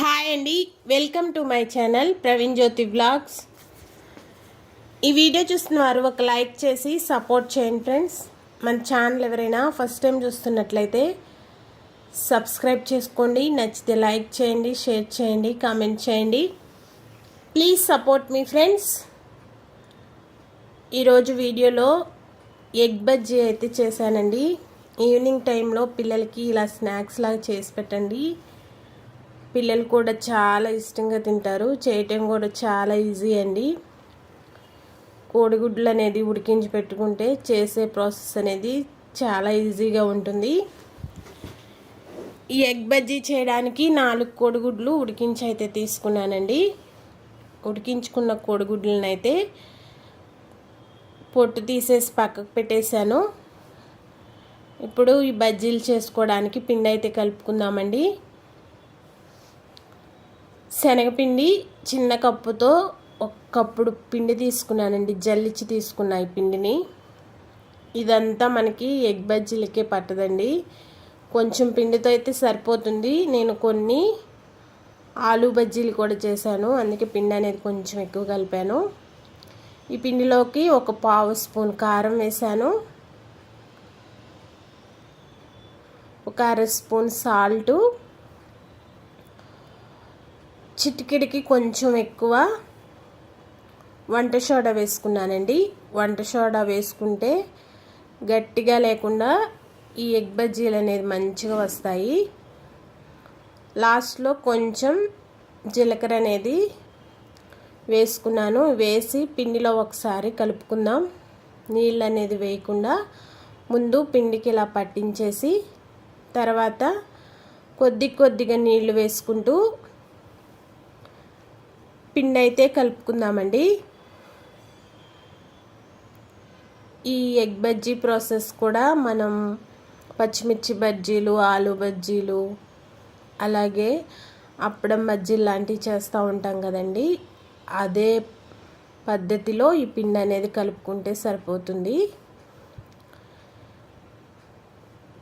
Hi అండి welcome to my channel Praveen Jyothi blogs ఈ video చూస్తున్న వారు ఒక లైక్ చేసి సపోర్ట్ చేయండి ఫ్రెండ్స్. మన ఛానల్ ఎవరైనా ఫస్ట్ టైం చూస్తున్నట్లయితే సబ్స్క్రైబ్ చేసుకోండి నచ్చితే లైక్ చేయండి షేర్ చేయండి కామెంట్ చేయండి. ప్లీజ్ సపోర్ట్ మీ ఫ్రెండ్స్. ఈరోజు వీడియోలో ఎగ్ బజ్జీ అయితే చేశానండి. ఈవినింగ్ టైంలో పిల్లలకి ఇలా స్నాక్స్ లాగా చేసి పెట్టండి. పిల్లలు కూడా చాలా ఇష్టంగా తింటారు. చేయటం కూడా చాలా ఈజీ అండి. కోడిగుడ్లు అనేది ఉడికించి పెట్టుకుంటే చేసే ప్రాసెస్ అనేది చాలా ఈజీగా ఉంటుంది. ఈ ఎగ్ బజ్జీ చేయడానికి నాలుగు కోడిగుడ్లు ఉడికించి అయితే తీసుకున్నానండి. ఉడికించుకున్న కోడిగుడ్లను అయితే పొట్టు తీసేసి పక్కకు పెట్టేశాను. ఇప్పుడు ఈ బజ్జీలు చేసుకోవడానికి పిండి అయితే కలుపుకుందామండి. శనగపిండి చిన్న కప్పుతో ఒక కప్పుడు పిండి తీసుకున్నానండి. జల్లిచ్చి తీసుకున్నా ఈ పిండిని. ఇదంతా మనకి ఎగ్ బజ్జీలకే పట్టదండి. కొంచెం పిండితో అయితే సరిపోతుంది. నేను కొన్ని ఆలు బజ్జీలు కూడా చేశాను. అందుకే పిండి అనేది కొంచెం ఎక్కువ కలిపాను. ఈ పిండిలోకి ఒక పావు స్పూన్ కారం వేసాను ఒక అర స్పూన్ సాల్టు. చిటికిడికి కొంచెం ఎక్కువ వంట సోడా వేసుకున్నానండి. వంట సోడా వేసుకుంటే గట్టిగా లేకుండా ఈ ఎగ్ బజ్జీలు అనేది మంచిగా వస్తాయి. లాస్ట్లో కొంచెం జీలకర్ర అనేది వేసుకున్నాను. వేసి పిండిలో ఒకసారి కలుపుకుందాం. నీళ్ళు అనేది వేయకుండా ముందు పిండికి ఇలా పట్టించేసి తర్వాత కొద్ది కొద్దిగా నీళ్ళు వేసుకుంటూ పిండి అయితే కలుపుకుందామండి. ఈ ఎగ్ బజ్జీ ప్రాసెస్ కూడా మనం పచ్చిమిర్చి బజ్జీలు ఆలు బజ్జీలు అలాగే అప్పడం బజ్జీలు లాంటివి చేస్తూ ఉంటాం కదండి. అదే పద్ధతిలో ఈ పిండి అనేది కలుపుకుంటే సరిపోతుంది.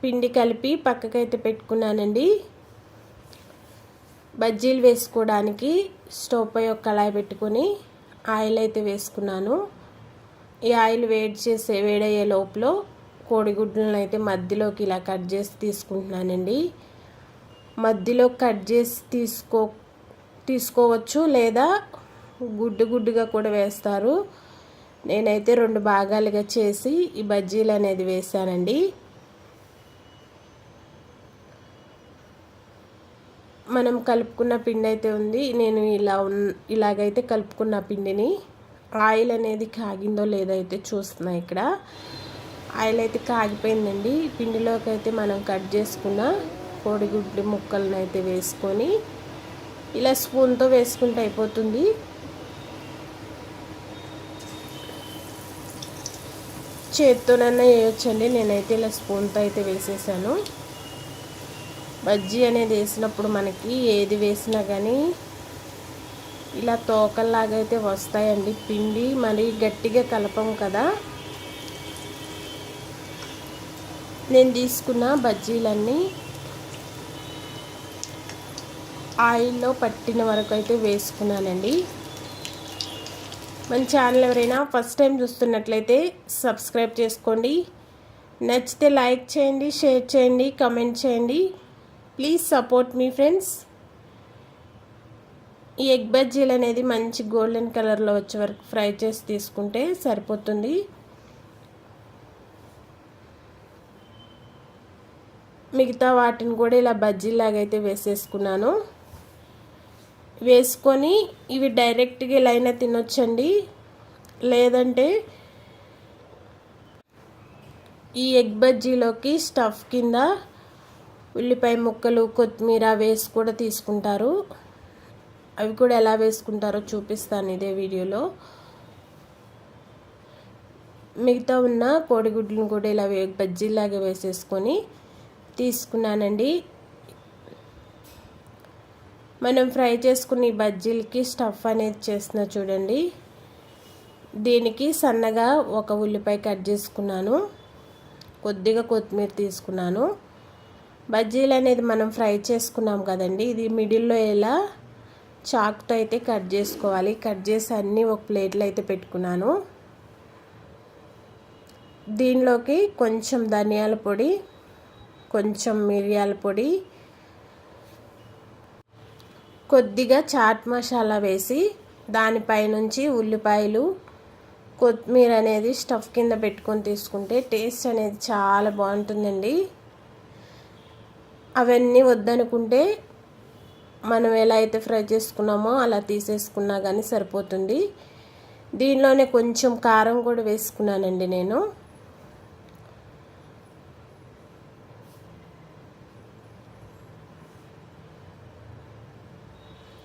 పిండి కలిపి పక్కకైతే పెట్టుకున్నానండి. బజ్జీలు వేసుకోవడానికి స్టవ్ పై ఒక కళాయి పెట్టుకొని ఆయిల్ అయితే వేసుకున్నాను. ఈ ఆయిల్ వేడి చేసే వేడయ్యే లోపల కోడిగుడ్లను అయితే మధ్యలోకి ఇలా కట్ చేసి తీసుకుంటున్నానండి. మధ్యలో కట్ చేసి తీసుకో తీసుకోవచ్చు లేదా గుడ్డు గుడ్డుగా కూడా వేస్తారు. నేనైతే రెండు భాగాలుగా చేసి ఈ బజ్జీలు అనేది వేసానండి మనం కలుపుకున్న పిండి అయితే ఉంది. నేను ఇలా ఉన్ ఇలాగైతే కలుపుకున్న పిండిని ఆయిల్ అనేది కాగిందో లేదో అయితే చూస్తున్నా ఇక్కడ. ఆయిల్ అయితే కాగిపోయిందండి. పిండిలోకి అయితే మనం కట్ చేసుకున్న కోడిగుడ్డు ముక్కలను అయితే వేసుకొని ఇలా స్పూన్తో వేసుకుంటే అయిపోతుంది. చేత్తోనన్నా వేయొచ్చండి. నేనైతే ఇలా స్పూన్తో అయితే వేసేసాను. బజ్జీ అనేది వేసినప్పుడు మనకి ఏది వేసినా కానీ ఇలా తోకల్లాగా అయితే వస్తాయండి. పిండి మరి గట్టిగా కలపం కదా. నేను తీసుకున్న బజ్జీలన్నీ ఆయిల్లో పట్టిన వరకు అయితే వేసుకున్నానండి. మన ఛానల్ ఎవరైనా ఫస్ట్ టైం చూస్తున్నట్లయితే సబ్స్క్రైబ్ చేసుకోండి. నచ్చితే లైక్ చేయండి షేర్ చేయండి కమెంట్ చేయండి. ప్లీజ్ సపోర్ట్ మీ ఫ్రెండ్స్ ఈ ఎగ్ బజ్జీలు అనేది మంచి గోల్డెన్ కలర్లో వచ్చే వరకు ఫ్రై చేసి తీసుకుంటే సరిపోతుంది. మిగతా వాటిని కూడా ఇలా బజ్జీలాగైతే వేసేసుకున్నాను. వేసుకొని ఇవి డైరెక్ట్గా ఇలా అయినా తినొచ్చండి. లేదంటే ఈ ఎగ్ బజ్జీలోకి స్టఫ్ కింద ఉల్లిపాయ ముక్కలు కొత్తిమీర వేసి కూడా తీసుకుంటారు. అవి కూడా ఎలా వేసుకుంటారో చూపిస్తాను ఇదే వీడియోలో. మిగతా ఉన్న కోడిగుడ్లను కూడా ఇలా వే బజ్జీలాగా వేసేసుకొని తీసుకున్నానండి. మనం ఫ్రై చేసుకున్న ఈ బజ్జీలకి స్టఫ్ అనేది చేసిన చూడండి. దీనికి సన్నగా ఒక ఉల్లిపాయ కట్ చేసుకున్నాను. కొద్దిగా కొత్తిమీర తీసుకున్నాను. బజ్జీలు అనేది మనం ఫ్రై చేసుకున్నాం కదండి. ఇది మిడిల్లో ఎలా చాకుతో అయితే కట్ చేసుకోవాలి. కట్ చేసి అన్నీ ఒక ప్లేట్లో అయితే పెట్టుకున్నాను. దీనిలోకి కొంచెం ధనియాల పొడి కొంచెం మిరియాల పొడి కొద్దిగా చాట్ మసాలా వేసి దానిపైనుంచి ఉల్లిపాయలు కొత్తిమీర అనేది స్టఫ్ కింద పెట్టుకొని తీసుకుంటే టేస్ట్ అనేది చాలా బాగుంటుందండి. అవన్నీ వద్దనుకుంటే మనం ఎలా అయితే ఫ్రై చేసుకున్నామో అలా తీసేసుకున్నా కానీ సరిపోతుంది. దీనిలోనే కొంచెం కారం కూడా వేసుకున్నానండి నేను.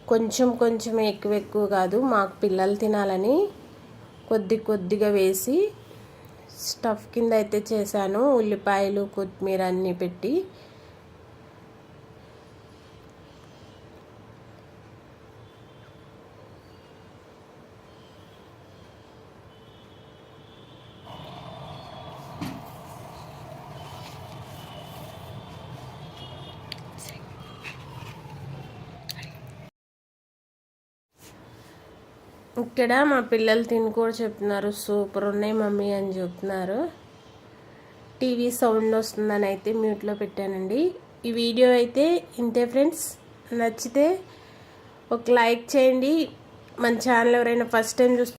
కొంచెం కొంచెం ఎక్కువ ఎక్కువ కాదు మాకు పిల్లలు తినాలని కొద్ది కొద్దిగా వేసి స్టఫ్ కింద అయితే చేశాను. ఉల్లిపాయలు కొత్తిమీర అన్నీ పెట్టి ఇక్కడ మా పిల్లలు తిని కూడా చెప్తున్నారు సూపర్ ఉన్నాయి మమ్మీ అని చెప్తున్నారు. టీవీ సౌండ్ వస్తుందని అయితే మ్యూట్లో పెట్టానండి. ఈ వీడియో అయితే ఇంతే ఫ్రెండ్స్. నచ్చితే ఒక లైక్ చేయండి. మన ఛానల్ ఎవరైనా ఫస్ట్ టైం చూస్తే